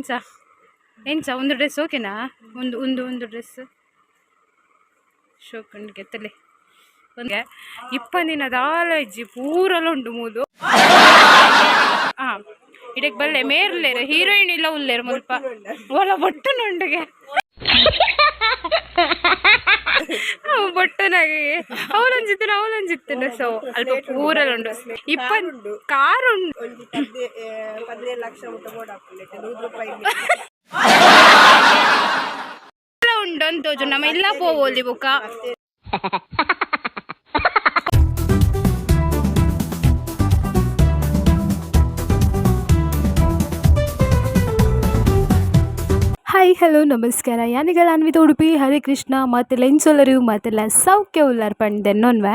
ಎಂಚ ಎಂಚ ಒಂದು ಡ್ರೆಸ್ ಓಕೆನಾ ಒಂದು ಒಂದು ಒಂದು ಡ್ರೆಸ್ ಶೋಕಂಡಿಗೆ ಕೆತ್ತಲೆ ಒಂದು ಇಪ್ಪಂದಿನ ದಾಲಜ್ಜಿ ಪೂರಲ ಉಂಡು ಮೂದು. ಹಾಂ ಇಡಕ್ಕೆ ಬಲ್ಲೆ ಮೇರ್ಲೇರು ಹೀರೋಯಿನ್ ಇಲ್ಲ ಉಲ್ಲೇರು ಮುಲ್ಪ. ಒಲ ಬೊಟ್ಟನುಂಡಿಗೆ. ಬೊಟ್ಟನಾಗಿ. ಅವಲಂಜಿತ್ತನ ಅವಲಂಜಿತ್ತನ ಸೊ ಅಲ್ಪ ಪೂರಲುಂಡು ಇಪ್ಪನ್ ಕಾರುಂಡು ಪದಿನೇಳು ಲಕ್ಷ ಉಂಡು ಅಂತೋಜು ನಮ್ಮ ಇಲ್ಲ ಪೋವೋಲಿ ಬುಕ್ಕ ಹಾಯ್ ಹಲೋ ನಮಸ್ಕಾರ. ಯಾನಿಗಳ ಅನ್ವಿತ ಉಡುಪಿ, ಹರೇ ಕೃಷ್ಣ, ಮತ್ತು ಲೆನ್ಸೊಲರು ಮತ್ತೆಲ್ಲ ಸೌಖ್ಯ ಉಲ್ಲಾರ್ ಪಂಡೆ ನೊನ್ವೆ.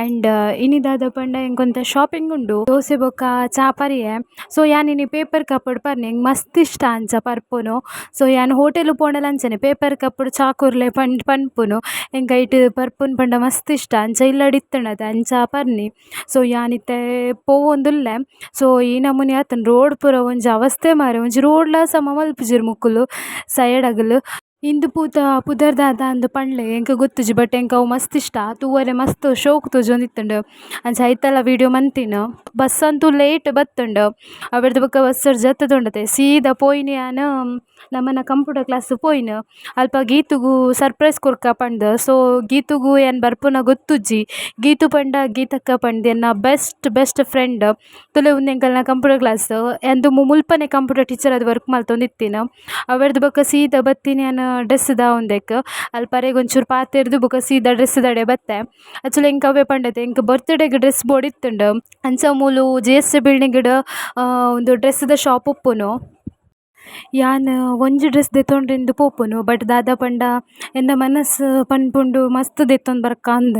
ಆ್ಯಂಡ್ ಇನ್ನಿದಾದ ಪಂಡ ಎಂಕೊಂತ ಶಾಪಿಂಗ್ ಉಂಡು. ದೋಸೆ ಬೊಕ್ಕ, ಚಾಪರಿಯೆ. ಸೊ ಯಾನಿನಿ ಪೇಪರ್ ಕಪ್ಪಡ್ ಪರ್ನಿ ಎಂಗ್ ಮಸ್ತ್ ಇಷ್ಟ ಅಂಚ ಪರ್ಪುನು. ಸೊ ಯಾನ್ ಹೋಟೆಲ್ ಪೋಂಡಲ ಅಂಚನೆ ಪೇಪರ್ ಕಪ್ಪಡ್ ಚಾಕುರ್ಲೆ ಪಂಡ್ ಪನ್ಪುನು. ಎಂಕ ಇಟ್ಟು ಪರ್ಪುನ್ ಪಂಡ ಮಸ್ತ್ ಇಷ್ಟ ಅಂಚ ಇಲ್ಲಡಿತ್ತಣದ ಅಂಚ ಪರ್ನಿ. ಸೊ ಯಾನಿತ್ತೆ ಪೋವೊಂದುಲ್ಲೆ. ಸೊ ಈ ನಮೂನಿ ಆತನ ರೋಡ್ ಪುರ ಒಂಜಿ ಅವಸ್ಥೆ ಮಾರೆ. ಒಂಜಿ ರೋಡ್ಲ ಸಮ ಮಲ್ಪುಜೆರ್ ಮುಕ್ಕುಲು. ಸೈಡ್ ಆಗಲು ಇಂದು ಪೂತ, ಪುದರ್ದಾದ ಅಂದು ಪಂಡ್ಲೆ ಎಂಕ ಗೊತ್ತುಜಿ, ಬಟ್ ಎಂಕ ಅವು ಮಸ್ತ್ ಇಷ್ಟ ತೂವರೆ ಮಸ್ತ್, ಶೋಕ್ ತೋಜೊಂದಿತ್ತುಂಡು ಅಂಚ ಐತಲ ವೀಡಿಯೋ ಮಂತಿನ ಬಸ್ ಅಂತೂ ಲೇಟ್ ಬತ್ತುಂಡು. ಅವರ್ದು ಬೊಕ ಬಸ್ಸರ್ ಜತ್ತದೊಂಡತೆ ಸೀದಾ ಪೋಯಿನಿ ಯಾನ ನಮ್ಮನ ಕಂಪ್ಯೂಟರ್ ಕ್ಲಾಸ್ ಪೋಯಿನ. ಅಲ್ಪ ಗೀತುಗು ಸರ್ಪ್ರೈಸ್ ಕೊರ್ಕ ಪಂಡ್ ಸೊ, ಗೀತುಗು ಏನು ಬರ್ಪುನ ಗೊತ್ತುಜ್ಜಿ. ಗೀತು ಪಂಡ, ಗೀತಕ್ಕ ಪಂಡ್ ಎನ್ನ ಬೆಸ್ಟ್ ಬೆಸ್ಟ್ ಫ್ರೆಂಡ್. ತುಲೆ ಉಂದು ಎಂಕಲ್ನ ಕಂಪ್ಯೂಟರ್ ಕ್ಲಾಸ್ ಎಂದು ಮುಲ್ಪನೆ ಕಂಪ್ಯೂಟರ್ ಟೀಚರ್ ಅದು ವರ್ಕ್ ಮಲ್ತೊಂದಿತ್ತಿನ ಅವರದ್ದು ಬೊಕ್ಕ ಸೀದಾ ಬತ್ತೀನಿ ನಾನು ಡ್ರೆಸ್ ದ ಉಂದೆಕ್ ಅಲ್ಪರೆಗೆ ಒಂಚೂರು ಪಾತೆರ್ದು ಬುಕ ಸೀದಾ ಡ್ರೆಸ್ ದಡೆ ಬತ್ತೆ. ಆ್ಯಕ್ಚುಲಿ ಎಂಕ ಅವೇ ಪಂಡತೆ ಎಂಕ್ ಬರ್ತ್ಡೇಗೆ ಡ್ರೆಸ್ ಬೋರ್ಡ್ ಇತ್ತುಂಡು. ಅಂಚ ಮೂಲು ಜಿ ಎಸ್ ಟಿ ಒಂದು ಡ್ರೆಸ್ದ ಶಾಪ್ ಉಪ್ಪುನು. ಯಾನ್ ಒಂಜಿ ಡ್ರೆಸ್ ದೆತ್ತೊಂಡ್ರೆಂದು ಪೋಪುನು, ಬಟ್ ದಾದ ಪಂಡ ಎಂದ ಮನಸ್ಸು ಪನ್ಪುಂಡು ಮಸ್ತ್ ದೆತ್ತೊಂದು ಬರ್ಕ ಅಂದ.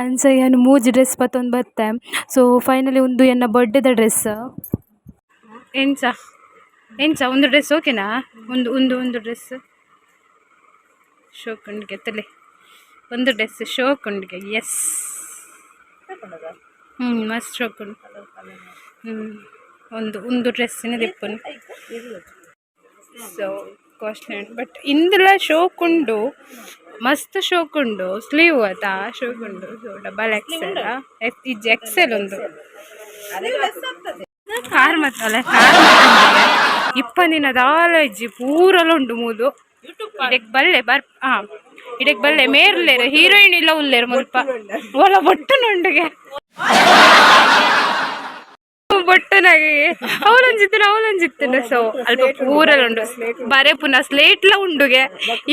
ಅಂಚ ಏನು ಮೂಜಿ ಡ್ರೆಸ್ ಪತ್ತೊಂದು ಬತ್ತೆ. ಸೊ ಫೈನಲಿ ಒಂದು ಎನ್ನ ಬರ್ಡೇದ ಡ್ರೆಸ್. ಎಂಚ. ಎಂಚ ಒಂದು ಡ್ರೆಸ್ ಓಕೆನಾ ಒಂದು ಒಂದು ಒಂದು ಡ್ರೆಸ್ ಶೋಕುಂಡಿಗೆ, ತಲೆ. ಒಂದು ಡ್ರೆಸ್ ಶೋಕುಂಡಿಗೆ ಎಸ್ ಹ್ಞೂ ಮಸ್ತ್ ಶೋಕುಂಡು. ಹ್ಞೂ ಒಂದು ಒಂದು ಡ್ರೆಸ್ಸಿನ ದಿಪ್ಪನು. ಸೊ ಕಾಸ್ಟ್ಲಿ ಬಟ್ ಇಂದುಲ ಶೋಕುಂಡು, ಮಸ್ತ್ ಶೋಕುಂಡು. ಸ್ಲೀವ್ ಅದ ಶೋಕುಂಡು. ಸೊ ಡಬಲ್ ಎಕ್ಸೆಲ್ ಎಕ್ಸೆಲ್ ಒಂದು. ಕಾರ್ ಮತ್ತಲ್ಲ ಕಾರ್ ಇಪ್ಪಂದಿನ ದಾಲ ಪೂರಲ್ಲ ಪೂರಲ ಉಂಡು ಮೂಲು ಇದಕ್ಕೆ ಬಲ್ಲೆ ಬರ್ ಹಾ ಇದಕ್ಕೆ ಬಲ್ಲೆ ಮೇರ್ಲೇರು ಹೀರೋಯಿನ್ ಇಲ್ಲ ಉಲ್ಲೇರು ಮುಲ್ಪ. ಒಲ ಬೊಟ್ಟನುಂಡಿಗೆ ಬೊಟ್ಟನಾಗಿ. ಅವಲಂಜಿತ್ತನ ಅವಲಂಜಿತ್ತನ ಸೊ ಅಲ್ಪ ಪೂರಲ ಉಂಡು. ಬರೇ ಪುನಃ ಸ್ಲೇಟ್ಲ ಉಂಡುಗೆ.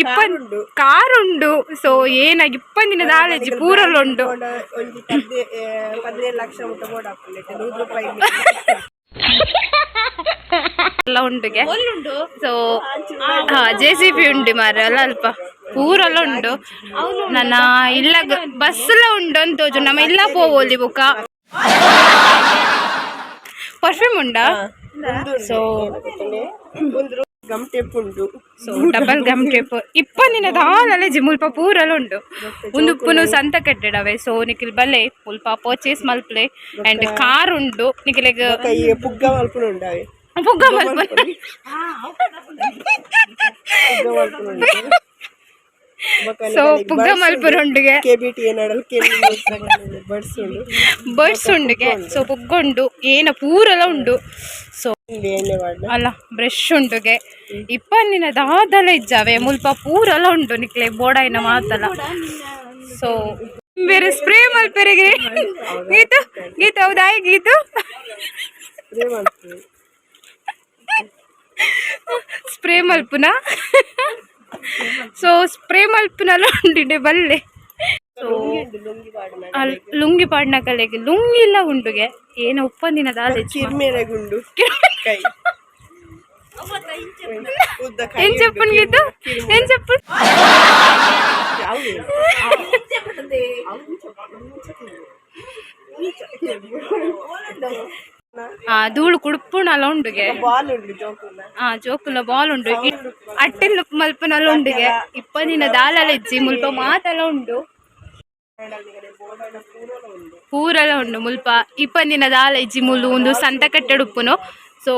ಇಪ್ಪನ್ ಕಾರ್ ಉಂಡು ಸೊ ಏನಾಗಿ ಇಪ್ಪಂದಿನ ದಾಲೇಜಿ ಪೂರಲ್ಲಿ ಉಂಡು ಎಲ್ಲ ಉಂಡುಗೆ. ಸೊ ಹಾ ಜೆ ಸಿ ಪಿ ಉಂಡು ಮಾರ. ಅಲ್ಲ ಅಲ್ಪ ಪೂರಲ್ಲ ಉಂಡು ನನ್ನ ಇಲ್ಲ ಬಸ್ಸೆಲ್ಲ ಉಂಡು ಅಂತ ನಮ್ಮ ಇಲ್ಲ ಪೋವೋಲಿ ಬುಕ್ಕ ಪರ್ಫ್ಯೂಮ್ ಉಂಡಾ ಸೊ ಒಂದು ಗಮ್ ಟೇಪ್ ಉಂಡು ಸೊ ಡಬಲ್ ಗಮ್ ಟೇಪ್ ಇಪ್ಪಂದಿನ ದಾಲಲೆ ಜಿ ಮುಲ್ಪ ಪೂರಲ ಉಂಡು ಒಂದು ಉಪ್ಪುನು ಸಂತ ಕಟ್ಟಡವೆ ಸೊ ನಿಖಿಲ್ ಬಲ್ಲೆ ಮುಲ್ಪ ಪರ್ಚೇಸ್ ಮಲ್ಪ್ಲೆ ಅಂಡ್ ಕಾರ್ ಉಂಡು ನಿಖಿಲೆಗ್ ಕೈ ಪುಗ್ಗ ಮಲ್ಪುನ ಉಂಡಾವೆ ಪುಗ್ಗ ಮಲ್ಪ ಪುಗ್ಗ ಮಲ್ಪುನ ಉಂಡು ಸೊ ಪುಗ್ಗ ಮಲ್ಪುರೊಂಡಿಗೆ. ಕೆ ಬಿ ಟಿ ಏನಾಡಲ್ ಕೆ ಬಡ್ಸ್ ಉಂಡು ಬರ್ಡ್ಸ್ ಉಂಡಿಗೆ. ಸೊ ಪುಗ್ಗುಂಡು. ಏನ ಪೂರಲ ಉಂಡು. ಸೊ ಅಲ್ಲ ಬ್ರಷ್ ಉಂಡುಗೆ. ಇಪ್ಪಂದಿನ ದಾದಲ ಇಜ್ಜಾವೆ. ಮುಲ್ಪ ಪೂರಲ್ಲ ಉಂಡು ನಿಕ್ಲೆ ಬೋಡಾಯಿನ ಮಾತಲ್ಲ ಸೊ ಬೇರೆ ಸ್ಪ್ರೇ ಮಲ್ಪೆರೆಗೆ. ಗೀತು ಗೀತು ಹೌದಾಯ್ ಗೀತು? ಸ್ಪ್ರೇ ಮಲ್ಪುನ? ಸೊ ಸ್ಪ್ರೇ ಮಲ್ಪಿನಲ್ಲ ಉಂಡಿಡೆ ಬಲ್ಲೆ ಸೊ ಲುಂಗಿ ಪಾಡ್ನ ಕಲೆಗೆ ಲುಂಗಿ ಇಲ್ಲ ಉಂಡುಗೆ ಏನೋ ಉಪ್ಪಂದಿನ ದಾಲೆ ಚಿರ್ಮೇರೆ ಗುಂಡು ಕೈ. ಏನ್ ಚಪ್ಪನ್ ಗೀತು ಏನ್ ಚಪ್ಪನ್? ಆ ಧೂಳು ಕುಡುಪುಣಲ್ಲ ಉಂಡುಗೆ. ಬಾಲ್ ಉಂಡು ಜೋಕುಲ್ಲ. ಆ ಜೋಕುಲ ಬಾಲ್ ಉಂಡು. ಅಟ್ಟೆಲ್ ಮಲ್ಪನಲ್ಲ ಉಂಡುಗೆ. ಇಪ್ಪದಿನ ದಾಲಲ ಇಜ್ಜಿ ಮುಲ್ಪ ಮಾತೆಲ್ಲ ಉಂಡು. ಪೂರಲ ಉಂಡು ಮುಲ್ಪ. ಇಪ್ಪಂದಿನ ದಾಲ ಇಜ್ಜಿ ಮುಲು ಒಂದು ಸಂತ ಕಟ್ಟಡುಪ್ಪುನು. ಸೊ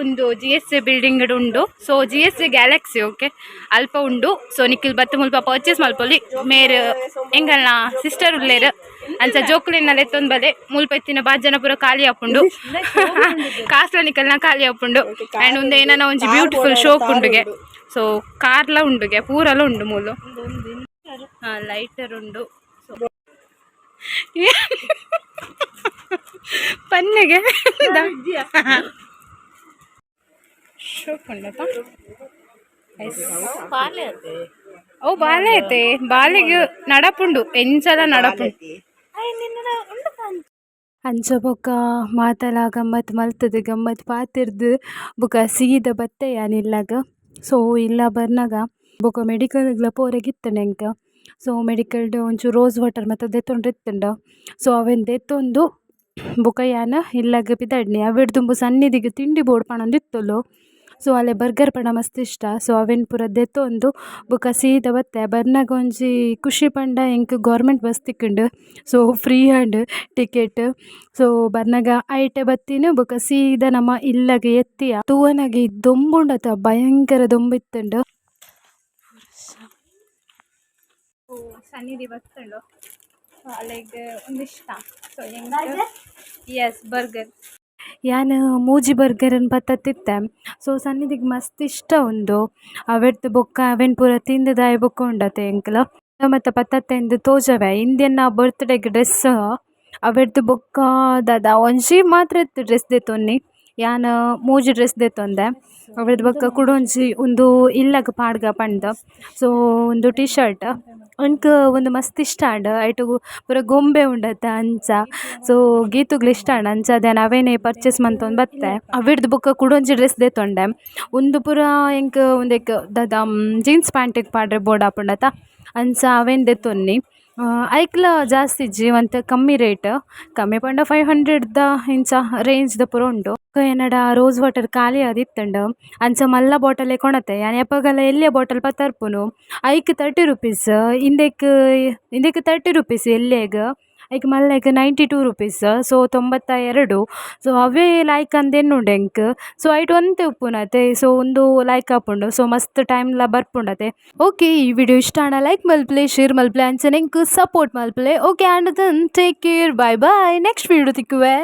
ಒಂದು ಜಿ ಎಸ್ ಎ ಬಿಲ್ಡಿಂಗ್ ಉಂಡು. So G S A galaxy okay ಅಲ್ಪ ಉಂಡು. ಸೊ ನಿಖಿಲ್ ಬತ್ತ ಮುಲ್ಪ ಪರ್ಚೇಸ್ ಮಲ್ಪೊಲಿ ಮೇರ್ ಎಂಗಲ್ನ ಸಿಸ್ಟರ್ ಉಲ್ಲೇರ್ ಅಂಚ ಜೋಕುಲಿನಲ್ಲಿ ಎತ್ತೊಂದು ಬಲೆ ಮುಲ್ಪ ಎತ್ತಿನ ಬಾಜ್ ಜನ ಪೂರ ಖಾಲಿ ಆಪುಂಡು ಕಾಸ್ಲ ನಿಖಲ್ನ ಖಾಲಿ ಆಪುಂಡು ಆ್ಯಂಡ್ ಒಂದು ಏನಾನ ಒಂಜಿ ಬ್ಯೂಟಿಫುಲ್ ಶೋಕ್ ಉಂಡುಗೆ. ಸೊ ಕಾರ್ಲ ಉಂಡುಗೆ ಪೂರಲ ಉಂಡು ಮೂಲು. ಹಾಂ ಲೈಟರ್ ಉಂಡು. ಪನ್ನೆಗೆ? ಶೋಕ್ ಉಂಡಪ್ಪ ಅವು ಬಾಲೆ ಐತೆ. ಬಾಲೆಗೆ ನಡಪುಂಡು. ಎಂಚಲ ನಡಪುಂಡು. ಅಂಚ ಬೊಕ್ಕ ಮಾತಲ ಗಮ್ಮತ್ ಮಲ್ತದ ಗಮ್ಮತ್ ಪಾತಿರ್ದು. ಬೊಕ ಸೀದ ಬತ್ತೆ ಯಾನಿಲ್ಲಾಗ ಸೊ ಇಲ್ಲ ಬರ್ನಾಗ. ಬೊಕ ಮೆಡಿಕಲ್ಗ್ಲ ಪೋರೆಗಿತ್ತಂಡೆ ಎಂಕ. ಸೊ ಮೆಡಿಕಲ್ಡ್ ಒಂಚೂರು ರೋಸ್ ವಾಟರ್ ಮತ್ತು ದೆತ್ತೊಂಡು ಇತ್ತುಂಡ. ಸೊ ಅವೆನ್ ದೆತ್ತೊಂದು ಬೊಕ ಯಾನ ಇಲ್ಲಾಗ ಪಿದಾಡ್ನಿ. ಅವೆಡ್ ತುಂಬು ಸನ್ನಿಧಿಗೆ ತಿಂಡಿ ಬೋರ್ಡ್ ಪಣಂದಿತ್ತುಲು ಸೊ ಅಲ್ಲಿ ಬರ್ಗರ್ ಪಂಡ ಮಸ್ತ್ ಇಷ್ಟ. ಸೊ ಅವೆನ್ ಪೂರ ದೆತ್ತೊಂದು ಬೊಕ ಸೀದ ಬತ್ತೆ ಬರ್ನಗ ಒಂಜಿ ಖುಷಿ ಪಂಡ ಎಂಕ್ ಗೌರ್ಮೆಂಟ್ ಬಸ್ ತಿಕ್ಕುಂಡು. So free hand ticket. So ಬರ್ನಗ ಐಟೆ ಬತ್ತಿನ ಬೊಕ ಸೀದ ನಮ್ಮ ಇಲ್ಲಗ ಎತ್ತಿಯ. ತೂವನಾಗಿ ದೊಂಬುಂಡತ ಭಯಂಕರ ದೊಂಬಿತ್ತಂಡು. ಸನ್ನಿಧಿ ಬತ್ತುಂಡು. ಲೈಕ್ ಒಂದಿಷ್ಟ. ಸೊ ಎಸ್ ಬರ್ಗರ್ ಯಾನ್ ಮೂಜಿ ಬರ್ಗರನ್ ಪತ್ತತ್ತಿತ್ತೆ. ಸೊ, ಸನ್ನಿಧಿಗ್ ಮಸ್ತ್ ಇಷ್ಟ ಉಂದು. ಅವೆಡ್ದ್ ಬೊಕ್ಕ, ಅವೆನ್ ಪೂರ ತಿಂದದಾಯ್ ಬೊಕ್ಕ ಉಂಡತೆ ಎಂಕ್ಲ. ಮತ್ತು ಪತ್ತತ್ತೆಂದು ತೋಜವೆ. ಇಂದೆನ್ ನಾ ಬರ್ತ್ಡೇಗ್ ಡ್ರೆಸ್ ಅವೆಡ್ದು ಬೊಕ್ಕ ದಾದ ಒಂಜಿ ಮಾತ್ರ ಇತ್ತು ಡ್ರೆಸ್ ದೆತೊನ್ನಿ. ಯಾನ್ ಮೂಜಿ ಡ್ರೆಸ್ ದೆತ್ತೊಂದೆ ಅವೆಡ್ದು ಬೊಕ ಕುಡೊಂಜಿ ಉಂದು ಇಲ್ಲಗ್ ಪಾಡ್ಗ ಪಂಡ್. ಸೋ ಉಂದು ಟಿ ಶರ್ಟ್ ಅನ್ಕ್ ಒಂದು ಮಸ್ತ್ ಇಷ್ಟ ಆಂಡ್ ಐಟು ಪೂರ ಗೊಂಬೆ ಉಂಡತೆ ಅಂಚ. ಸೊ ಗೀತುಗ್ಲು ಇಷ್ಟ ಆಂಡ್ ಅಂಚ. ಅದೇನ್ ಅವೇನೇ ಪರ್ಚೇಸ್ ಮಂತೊಂದು ಬತ್ತೆ. ಅವಿಡ್ದು ಬೊಕ ಕುಡೊಂಜಿ ಡ್ರೆಸ್ ದೆತ್ತೊಂಡೆ ಉಂದು ಪೂರ ಎಂಕ್ ಉಂದೆಕ್ ದಾದ ಜೀನ್ಸ್ ಪ್ಯಾಂಟಿಗೆ ಪಾಡ್ರೆ ಬೋಡಾಪುಂಡತ ಅಂಚ ಅವೆನ್ ದೆತೊನ್ನಿ ಐಕ್ಲ ಜಾಸ್ತಿ ಜೀವಂತ, ಕಮ್ಮಿ ರೇಟ್ ಕಮ್ಮಿ ಪಂಡ ಫೈವ್ ಹಂಡ್ರೆಡ್ದ ಇಂಚ ರೇಂಜ್ದ ಪೂರ ಉಂಡು ಏನಡ ರೋಸ್ ವಾಟರ್ ಖಾಲಿ ಆದಿತ್ತಂಡ. ಅಂಚ ಮಲ್ಲ ಬಾಟಲ್ ಕೊಣತೆ. ಯಾನ್ ಎಪ್ಪಗಲ ಎಲ್ಲಿಯ ಬಾಟಲ್ ಪತ್ತರ್ಪುನು? ಐಕ್ ತರ್ಟಿ ರುಪೀಸ್ ಇಂದೆಕ್ ಇಂದೆಕ್ ತರ್ಟಿ ರುಪೀಸ್ ಎಲ್ಯಗ್ ಐಕ್ ಮಲ್ಲಗ್ ನೈಂಟಿ ಟೂ ರುಪೀಸ್ ಸೊ ತೊಂಬತ್ತ ಎರಡು ಸೊ ಅವೇ ಲಾಯ್ಕ್ ಅಂದೆನ್ನುಂಡು ಎಂಕ್ ಸೊ ಐಟ್ ಒಂತೆ ಉಪ್ಪುನತೆ ಸೊ ಒಂದು ಲೈಕ್ ಆಪುಂಡು ಸೊ ಮಸ್ತ್ ಟೈಮ್ಲ ಬರ್ಪುಂಡತೆ ಓಕೆ ಈ ವಿಡಿಯೋ ಇಷ್ಟ ಆಂಡ ಲೈಕ್ ಮಲ್ಪ್ಲೆ ಶೇರ್ ಮಲ್ಪ್ಲೆ ಅಂಚನೆ ಎಂಕ್ support ಮಲ್ಪ್ಲೆ okay and then take care bye bye next video ತಿಕ್ಕುವೆ